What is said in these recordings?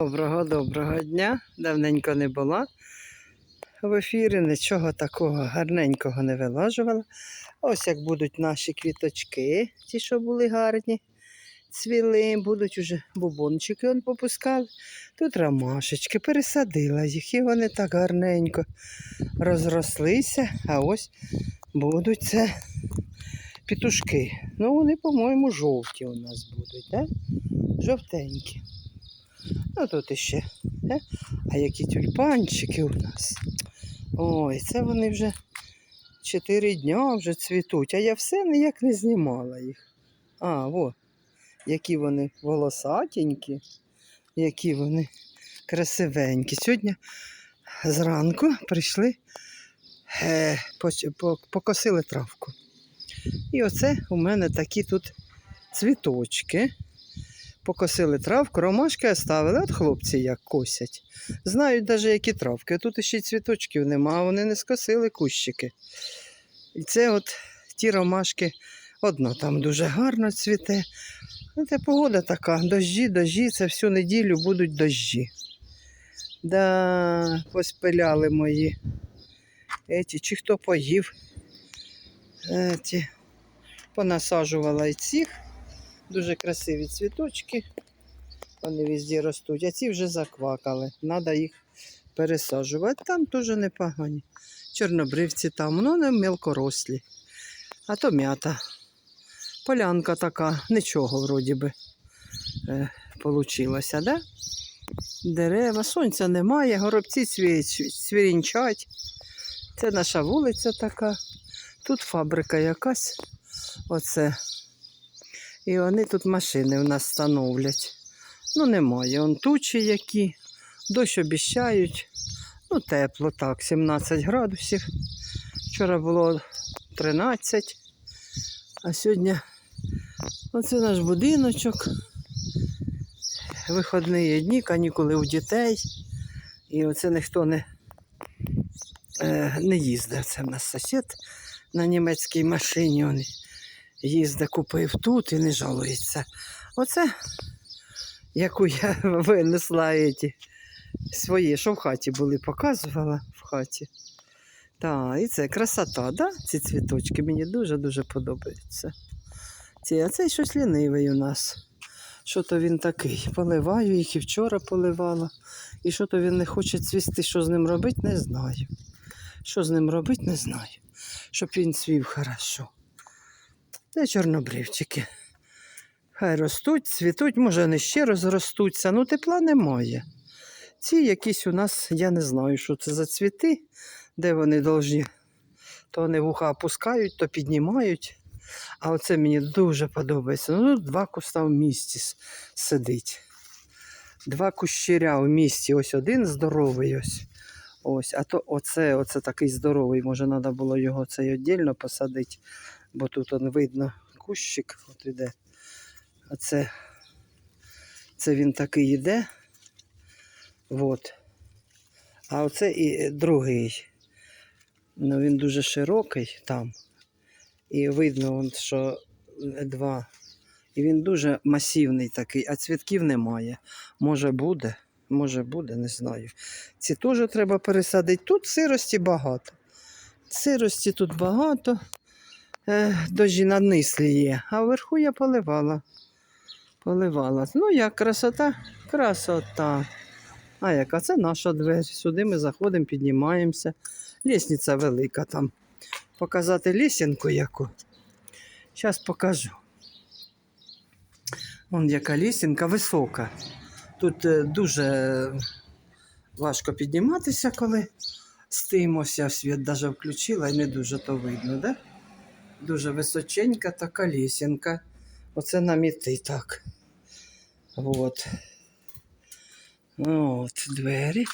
Доброго доброго дня. Давненько не була в ефірі, нічого такого гарненького не вилажувала. Ось як будуть наші квіточки, ті, що були гарні, цвіли, будуть уже бубончики он попускали. Тут ромашечки, пересадила їх, і вони так гарненько розрослися. А ось будуть це пітушки. Ну, вони, по-моєму, жовті у нас будуть, так? Жовтенькі. Ну тут іще. Е? А які тюльпанчики у нас. Ой, це вони вже чотири дня вже цвітуть, а я все ніяк не знімала їх. А, во, які вони волосатенькі, які вони красивенькі. Сьогодні зранку прийшли, е, покосили травку. І оце у мене такі тут цвіточки покосили травку, ромашки оставили, от хлопці як косять. Знають навіть, які травки. Тут ще й цвіточків нема, вони не скосили кущики. І це от ті ромашки, одна там дуже гарно цвіте. Ну, Це погода така, дощі, дощі, це всю неділю будуть дощі. Да, поспиляли мої. Еті, чи хто поїв. Еті, понасаджувала і цих. Дуже красиві цвіточки. Вони везде ростуть, а ці вже заквакали. Треба їх пересаджувати. Там теж непогані. Чорнобривці там, ну не мелкорослі. А то м'ята. Полянка така, нічого вроді би е, да? Дерева, сонця немає, горобці цвірінчать. Це наша вулиця така. Тут фабрика якась. Оце. І вони тут машини в нас становлять. Ну, немає. Он тучі які, дощ обіщають. Ну, тепло так, 17 градусів. Вчора було 13, а сьогодні оце наш будиночок. Виходні дні, канікули у дітей. І оце ніхто не, е, не їздив. Це в нас сусід на німецькій машині. Він їздить, купив тут і не жалується. Оце, яку я винесла еті, свої, що в хаті були, показувала в хаті. Так, і це красота, да? ці цвіточки мені дуже-дуже подобаються. Ці, а цей щось лінивий у нас. Що то він такий? Поливаю їх і вчора поливала. І що то він не хоче цвісти, що з ним робити, не знаю. Що з ним робити, не знаю. Щоб він цвів хорошо. Це чорнобривчики. Хай ростуть, цвітуть, може, вони ще розростуться, ну тепла немає. Ці якісь у нас, я не знаю, що це за цвіти, де вони повинні. То вони вуха опускають, то піднімають. А оце мені дуже подобається. Ну, тут два куста в місті сидить. Два кущиря в місті. Ось один здоровий ось. Ось, а то оце, оце такий здоровий. Може, треба було його цей віддільно посадити, бо тут он видно кущик, от іде. А це, це він такий іде. От. А оце і другий. Ну, він дуже широкий там. І видно, що два. І він дуже масивний такий, а цвітків немає. Може буде, може буде, не знаю. Ці теж треба пересадити. Тут сирості багато. Сирості тут багато. Е, дожі на нислі є, а вверху я поливала. Поливала. Ну, як красота, красота. А яка це наша двері? Сюди ми заходимо, піднімаємося. Лісниця велика там. Показати лісінку яку. Зараз покажу. Вон яка лісінка висока. Тут е, дуже важко підніматися, коли стоїмося, світ навіть включила і не дуже то видно, да? Дуже височенька така лісінка. Оце нам іти так. От. От двері.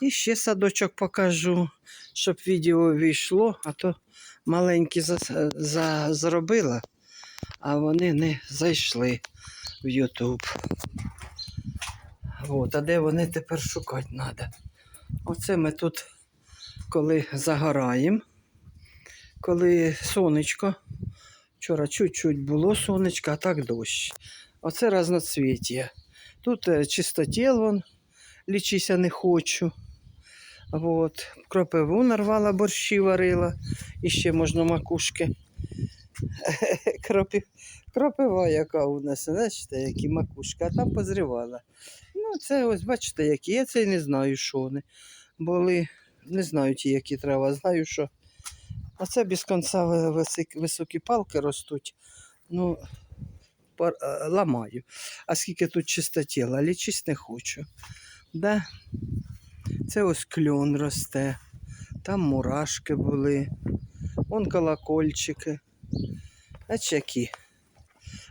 І ще садочок покажу, щоб відео війшло, а то маленькі за, за, зробила, а вони не зайшли в Ютуб. От, а де вони тепер шукати треба? Оце ми тут, коли загораємо, коли сонечко. Вчора чуть-чуть було сонечко, а так дощ. Оце разноцвіття. Тут е, чистотіл, вон, лічися не хочу. Вот. Кропиву нарвала, борщі варила. І ще можна макушки. Кропив, кропива, яка у нас, бачите, які макушки, а там позривала. Ну, це ось, бачите, які. Я це й не знаю, що вони. Були, не знаю ті, які трава, знаю, що. А це без кінця ви- високі палки ростуть. Ну, е, ламаю. А скільки тут чистотіла, лічись не хочу. Да? Це ось кльон росте, там мурашки були, вон колокольчики. А які.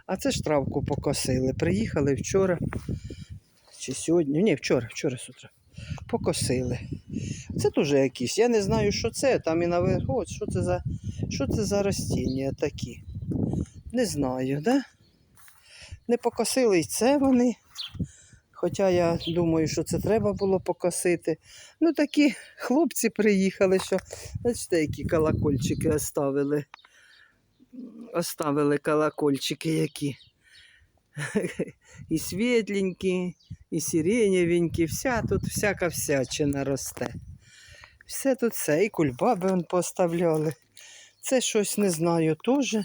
А це ж травку покосили. Приїхали вчора. Чи сьогодні? Ні, вчора, вчора з утра. Покосили. Це теж якісь. Я не знаю, що це. Там і наверху. От Що це за, що це за ростіння такі? Не знаю, да? Не покосили і це вони. Хоча я думаю, що це треба було покосити. Ну, такі хлопці приїхали, що, бачите, які колокольчики оставили. Оставили колокольчики які. І світленькі, і сиренєвенькі, вся тут всяка всячина росте. Все тут все, і кульбаби вон поставляли. Це щось не знаю теж,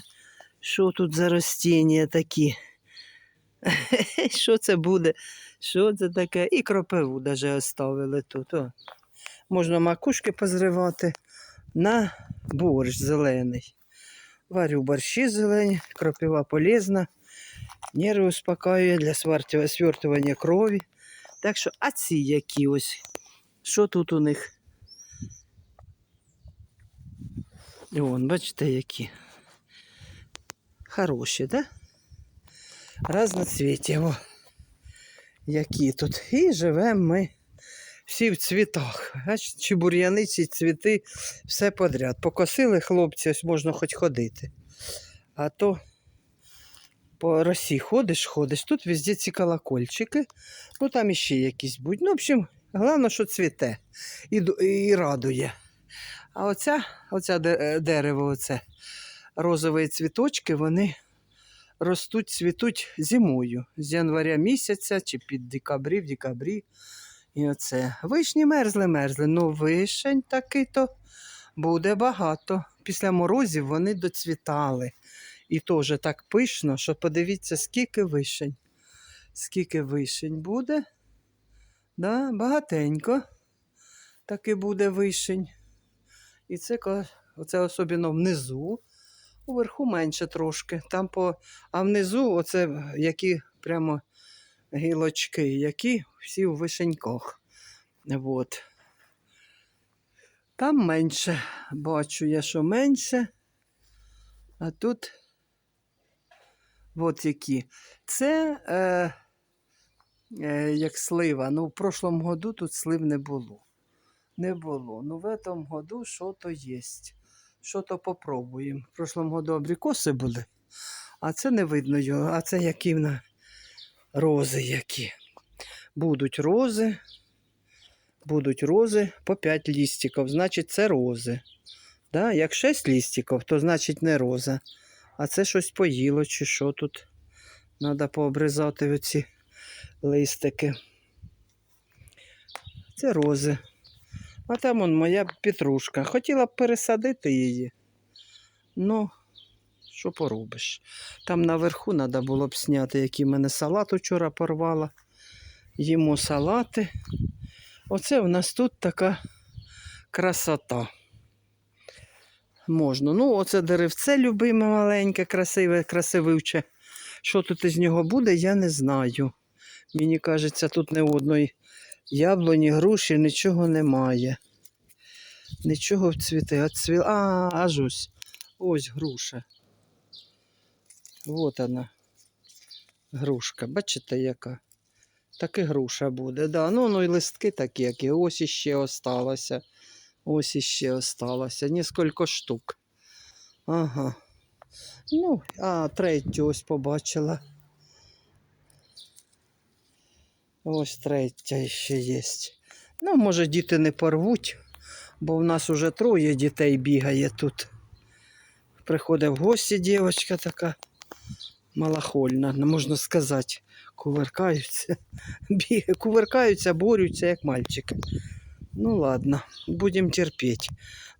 що тут за ростіння такі. Що це буде? Що це таке? І кропиву даже оставили тут. О. Можна макушки позривати на борщ зелений. Варю борщі зелені, кропива полезна, нерви успокаює для свертування крові. Так що, а ці які ось? Що тут у них? Вон, бачите, які. Хороші. Да? Разноцвіті. О. Які тут. І живемо ми всі в цвітах. Чи бур'яни, чи цвіти, все подряд. Покосили хлопці, ось можна хоч ходити. А то по росі ходиш, ходиш. Тут везде ці колокольчики. Ну там іще якісь будуть. Ну, в общем, головне, що цвіте і, і радує. А оця, оця е, дерево, оце, розові цвіточки, вони ростуть, цвітуть зимою, з января місяця чи під декабрі, в декабрі. І оце. Вишні мерзли, мерзли. Ну, вишень таки-то буде багато. Після морозів вони доцвітали. І теж так пишно, що подивіться, скільки вишень. Скільки вишень буде. Да, багатенько. Таки буде вишень. І це оце особливо внизу. Уверху менше трошки. Там по... А внизу оце які прямо гілочки, які всі у вишеньках. От. Там менше. Бачу я, що менше. А тут от які. Це е, е, як слива. Ну, в прошлому году тут слив не було. Не було. Ну, в этом году що-то є. Що-то попробуємо. В прошлому году абрикоси були, а це не видно його. А це які в рози які. Будуть рози. Будуть рози по 5 лістиків. Значить, це рози. Да? Як 6 лістиків, то значить не роза. А це щось поїло, чи що тут. Треба пообрізати оці листики. Це рози. А там он моя петрушка. Хотіла б пересадити її. Ну, що поробиш? Там наверху треба було б зняти, який мене салат вчора порвала. Їмо салати. Оце у нас тут така красота. Можна. Ну, оце деревце любиме маленьке, красиве, красививче. Що тут із нього буде, я не знаю. Мені кажеться, тут не одної яблуні, груші, нічого немає. Нічого цвіти. А, цві... а аж ось. Ось груша. Вот вона. Грушка. Бачите, яка? Так і груша буде. Да. Ну, ну і листки такі, які. Ось іще осталося. Ось іще осталося. Несколько штук. Ага. Ну, а третю ось побачила. Ось третя ще є. Ну, може, діти не порвуть, бо в нас уже троє дітей бігає тут. Приходить в гості дівчинка така малахольна, ну, можна сказати. Кувыркаються, бігає, кувыркаються, борються, як мальчики. Ну ладно, будемо терпіти.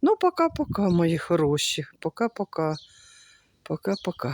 Ну, пока-пока, мої хороші. Пока-пока. Пока-пока.